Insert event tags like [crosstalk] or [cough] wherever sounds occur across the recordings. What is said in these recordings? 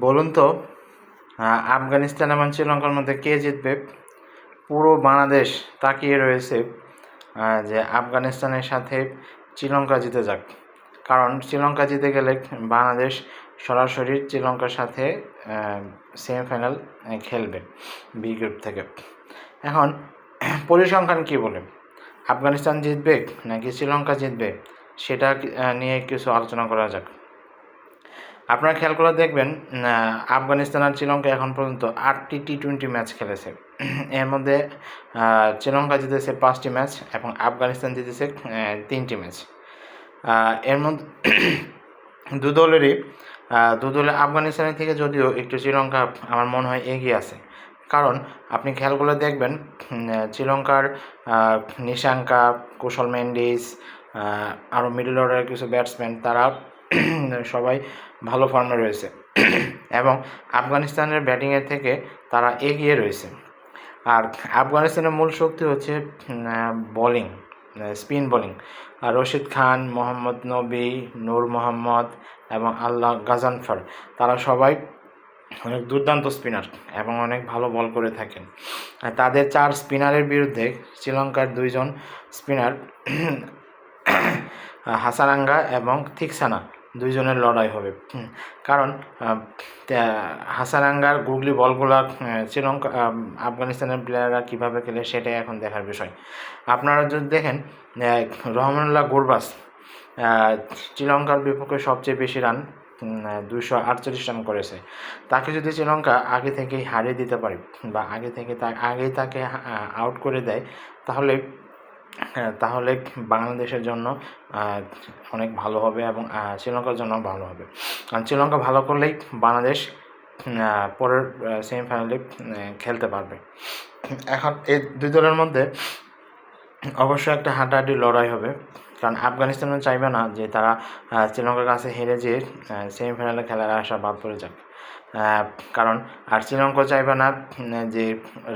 বলুন তো আফগানিস্তান এবং শ্রীলঙ্কার মধ্যে কে জিতবে? পুরো বাংলাদেশ তাকিয়ে রয়েছে যে আফগানিস্তানের সাথে শ্রীলঙ্কা জিতে যাক। কারণ শ্রীলঙ্কা জিতে গেলে বাংলাদেশ সরাসরি শ্রীলঙ্কার সাথে সেমিফাইনাল খেলবে বি গ্রুপ থেকে। এখন [clears throat] পরিসংখ্যান কী বলে? আফগানিস্তান জিতবে নাকি শ্রীলঙ্কা জিতবে? সেটা নিয়ে কিছু আলোচনা করা যাক। আপনারা খেয়াল করে দেখবেন আফগানিস্তান আর শ্রীলঙ্কা এখন পর্যন্ত আটটি টি টোয়েন্টি ম্যাচ খেলেছে। [clears throat] এর মধ্যে শ্রীলঙ্কা জিতেছে পাঁচটি ম্যাচ এবং আফগানিস্তান জিতেছে তিনটি ম্যাচ এর মধ্যে [clears throat] দু দলেরই দু দলে আফগানিস্তানের থেকে যদিও একটু শ্রীলঙ্কা আমার মনে হয় এগিয়ে আছে। কারণ, আপনি খেয়াল করে দেখবেন শ্রীলঙ্কার নিশাঙ্কা, কুশল মেন্ডিস আরও মিডল অর্ডারের কিছু ব্যাটসম্যান তারা [clears throat] সবাই ভালো ফর্মে রয়েছে। [clears throat] এবং আফগানিস্তানের ব্যাটিংয়ের থেকে তারা এগিয়ে রয়েছে। আর আফগানিস্তানের মূল শক্তি হচ্ছে বোলিং স্পিন বোলিং আর রশিদ খান, মোহাম্মদ নবী, নূর মোহাম্মদ এবং আল্লাহ গাজানফার, তারা সবাই অনেক দুর্দান্ত স্পিনার এবং অনেক ভালো বল করে থাকেন। তাদের চার স্পিনারের বিরুদ্ধে শ্রীলঙ্কার দুইজন স্পিনার [clears throat] হাসারাঙ্গা এবং থিকসানা। দুইজনের লড়াই হবে। কারণ হাসারাঙ্গার গুগলি বলগুলা শ্রীলঙ্কা আফগানিস্তানের প্লেয়াররা কীভাবে খেলে সেটাই এখন দেখার বিষয়। আপনারা যদি দেখেন রহমানুল্লাহ গুরবাস শ্রীলঙ্কার বিপক্ষে সবচেয়ে বেশি রান দুইশো আটচল্লিশ রান করেছে। তাকে যদি শ্রীলঙ্কা আগে থেকেই হারিয়ে দিতে পারে বা আগে থেকে তা আগেই তাকে আউট করে দেয়, তাহলে তাহলে বাংলাদেশের জন্য অনেক ভালো হবে এবং শ্রীলঙ্কার জন্য ভালো হবে। কারণ শ্রীলঙ্কা ভালো করলেই বাংলাদেশ পরের সেমিফাইনালে খেলতে পারবে। এখন এই দুই দলের মধ্যে অবশ্যই একটা হাড্ডাহাড্ডি লড়াই হবে। কারণ আফগানিস্তানও চাইবে না যে তারা শ্রীলঙ্কার কাছে হেরে যে সেমিফাইনালে খেলার আশা বাদ পড়ে যাক। কারণ আর শ্রীলঙ্কাও চাইবে না যে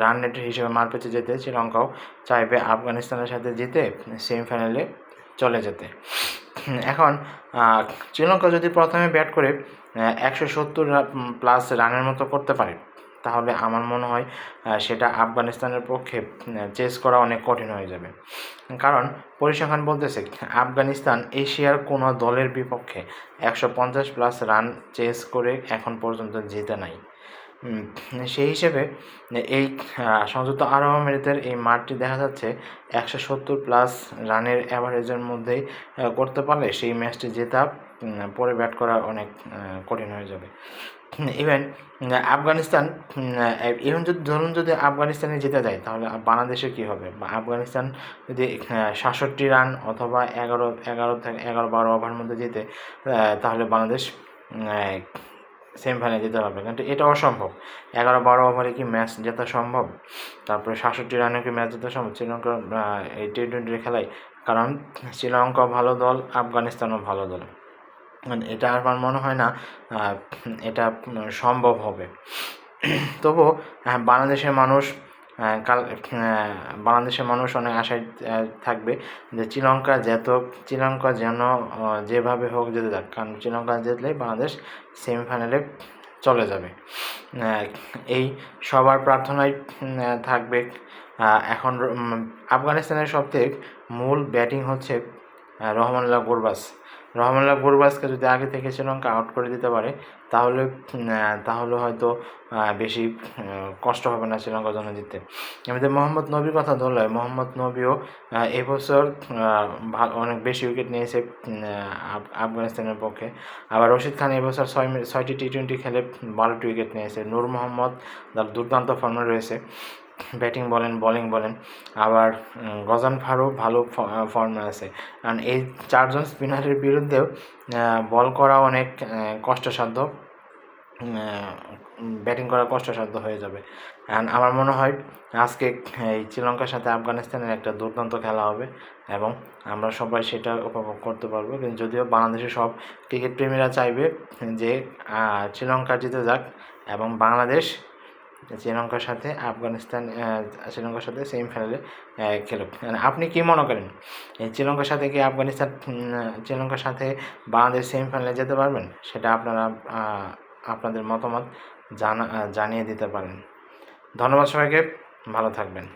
রান রেট হিসেবে মার পেতে যেতে, শ্রীলঙ্কাও চাইবে আফগানিস্তানের সাথে জিতে সেমিফাইনালে চলে যেতে। এখন শ্রীলঙ্কা যদি প্রথমে ব্যাট করে একশো সত্তর প্লাস রানের মতো করতে পারে তাহলে আমার মনে হয় সেটা আফগানিস্তানের পক্ষে চেস করা অনেক কঠিন হয়ে যাবে। কারণ পরিসংখ্যান বলতেছে, আফগানিস্তান এশিয়ার কোনো দলের বিপক্ষে একশো পঞ্চাশ প্লাস রান চেস করে এখন পর্যন্ত জিতে নাই। সেই হিসেবে, এই সংযুক্ত আরব আমিরাতের এই মাঠটি দেখা যাচ্ছে একশো সত্তর প্লাস রানের অ্যাভারেজের মধ্যেই করতে পারলে সেই ম্যাচটি জেতা পরে ব্যাট করা অনেক কঠিন হয়ে যাবে। [clears throat] ইভেন আফগানিস্তান ইভেন যদি ধরুন যদি আফগানিস্তানে জিতে যায় তাহলে বাংলাদেশে কী হবে? বা আফগানিস্তান যদি সাতষট্টি রান অথবা এগারো এগারো থেকে এগারো বারো ওভার মধ্যে জিতে তাহলে বাংলাদেশ সেমিফাইনালে যেতে পারবে। কিন্তু এটা অসম্ভব। এগারো বারো ওভারে কি ম্যাচ জেতা সম্ভব? তারপরে সাতষট্টি রানে কি ম্যাচ জেতা সম্ভব? শ্রীলঙ্কার আহ, এই টি টোয়েন্টির খেলায়। কারণ শ্রীলঙ্কা ভালো দল আফগানিস্তানও ভালো দল। এটা আমার মনে হয় না এটা সম্ভব হবে। তবু বাংলাদেশের মানুষ কাল বাংলাদেশের মানুষ অনেক আশায় থাকবে যে শ্রীলঙ্কা যেত, শ্রীলঙ্কা যেন যেভাবে হোক যেতে যাক কারণ শ্রীলঙ্কা জিতলেই বাংলাদেশ সেমিফাইনালে চলে যাবে। এই সবার প্রার্থনায় থাকবে এখন আফগানিস্তানের সবথেকে মূল ব্যাটিং হচ্ছে রহমানুল্লাহ গুরবাস। রহমানুল্লাহ গুরবাসকে যদি আগে থেকে শ্রীলঙ্কা আউট করে দিতে পারে, তাহলে তাহলে হয়তো বেশি কষ্ট হবে না শ্রীলঙ্কার জন্য জিততে এমনিতে মোহাম্মদ নবীর কথা ধরলে, মোহাম্মদ নবীও এবছর অনেক বেশি উইকেট নিয়েছে আফ- আফগানিস্তানের পক্ষে। আবার রশিদ খান এবছর ছয় ছয়টি টি টোয়েন্টি খেলে বারোটি উইকেট নিয়েছে। নূর মোহাম্মদ তার দুর্দান্ত ফর্মে রয়েছে। ব্যাটিং বলেন, বোলিং বলেন, আবার গজান ফারু ভালো ফর্মে আছে। কারণ এই চারজন স্পিনারের বিরুদ্ধেও বল করা অনেক কষ্টসাধ্য ব্যাটিং করা কষ্টসাধ্য হয়ে যাবে। অ্যান্ড আমার মনে হয়, আজকে, এই শ্রীলঙ্কার সাথে আফগানিস্তানের একটা দুর্দান্ত খেলা হবে এবং আমরা সবাই সেটা উপভোগ করতে পারব। কিন্তু যদিও বাংলাদেশের সব ক্রিকেট প্রেমীরা চাইবে যে শ্রীলঙ্কা জিতে যাক এবং বাংলাদেশ শ্রীলঙ্কার সাথে, আফগানিস্তান শ্রীলঙ্কার সাথে সেমিফাইনালে খেলো। মানে আপনি কি মনে করেন? শ্রীলঙ্কার সাথে কি আফগানিস্তান শ্রীলঙ্কার সাথে বাংলাদেশ সেমিফাইনালে যেতে পারবেন? সেটা আপনারা আপনাদের মতামত জানা জানিয়ে দিতে পারেন। ধন্যবাদ সবাইকে, ভালো থাকবেন।